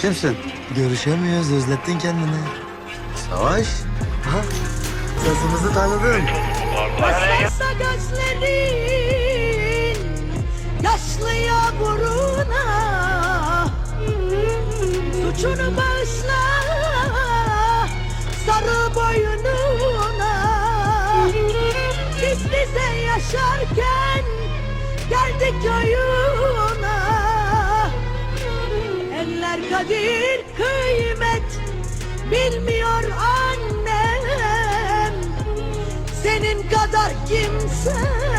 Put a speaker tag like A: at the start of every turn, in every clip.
A: Kimsin? Görüşemiyoruz, özlettin kendini. Savaş. Aha, sesimizi tanıdım.
B: Başlasa gözlerin Yaşlıya buruna Suçunu bağışla Sarı boynuna Biz bize yaşarken Geldik oyuna kadir kıymet Bilmiyor annem. Senin kadar kimse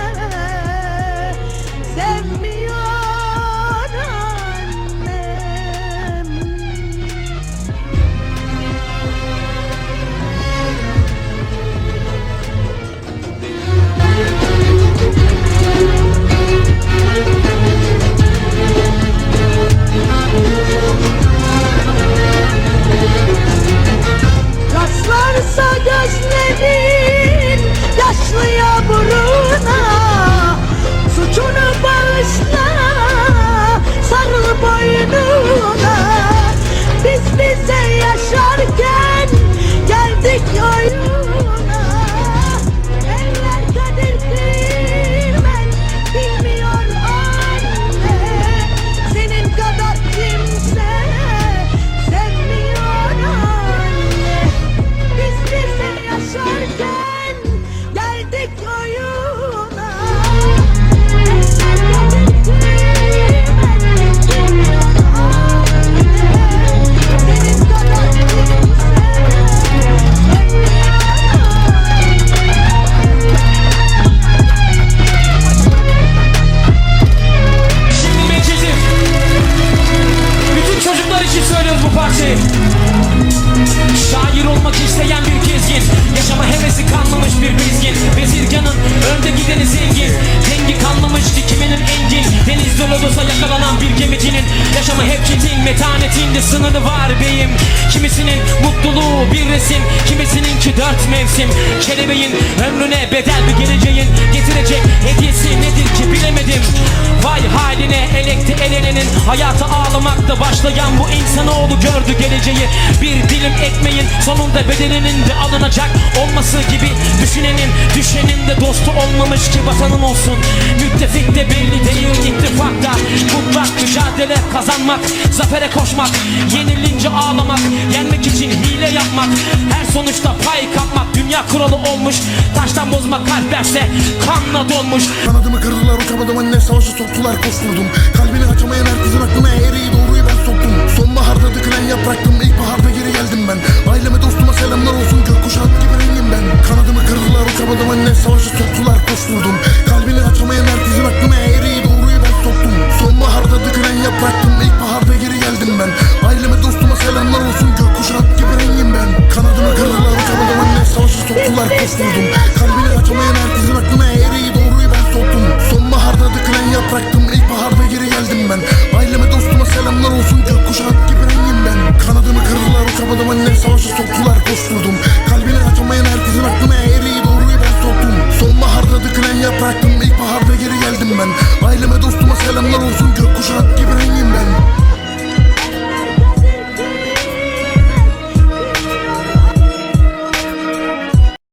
C: söylüyoruz bu parçayı Şair olmak isteyen bir gezgin. Yaşama hevesi kalmamış bir bezgin. Bezirganın önde gideni zengin. Dengi kalmamış dikiminin engin. Denizde lodosa yakalanan bir gemicinin. Yaşama hep çetin metanetinde sınırı var beyim. Kimisinin mutluluğu bir resim. Kimisininki dört mevsim. Kelebeğin ömrüne bedel bir geleceğin elekti elenenin Hayata ağlamakta başlayan bu insanoğlu gördü geleceği. Bir dilim ekmeğin sonunda bedeninin de alınacak Olması gibi düşünenin düşenin de dostu olmamış ki vatanın olsun. Müttefik de belli değil ittifakta. Mutlak mücadele kazanmak Zafere koşmak Yenilince ağlamak Yenmek için hile yapmak. Her sonuçta pay kapmak Dünya kuralı olmuş. Taştan bozma kalplerse kanla dolmuş.
D: Kanadımı kırdılar uçamadım anne savaşı soktular koşturdum. Kalbini açamayan herkesin aklına eğriyi doğruyu ben soktum önüne savaşı soktular koşturdum. Kalbini açamayan herkesin aklına eğriyi doğruyu ben soktum. Sonbaharda dökülen yapraktım ilkbaharda geri geldim ben. Aileme dostuma selamlar olsun gökkuşağı gibi rengim ben. Kanadımı kırdılar uçamadım anne savaşı soktular koşturdum. Kalbini açamayan herkesin aklına eğriyi doğruyu ben soktum. Sonbaharda dökülen yapraktım ilkbaharda geri geldim ben. Aileme dostuma selamlar olsun gökkuşağı gibi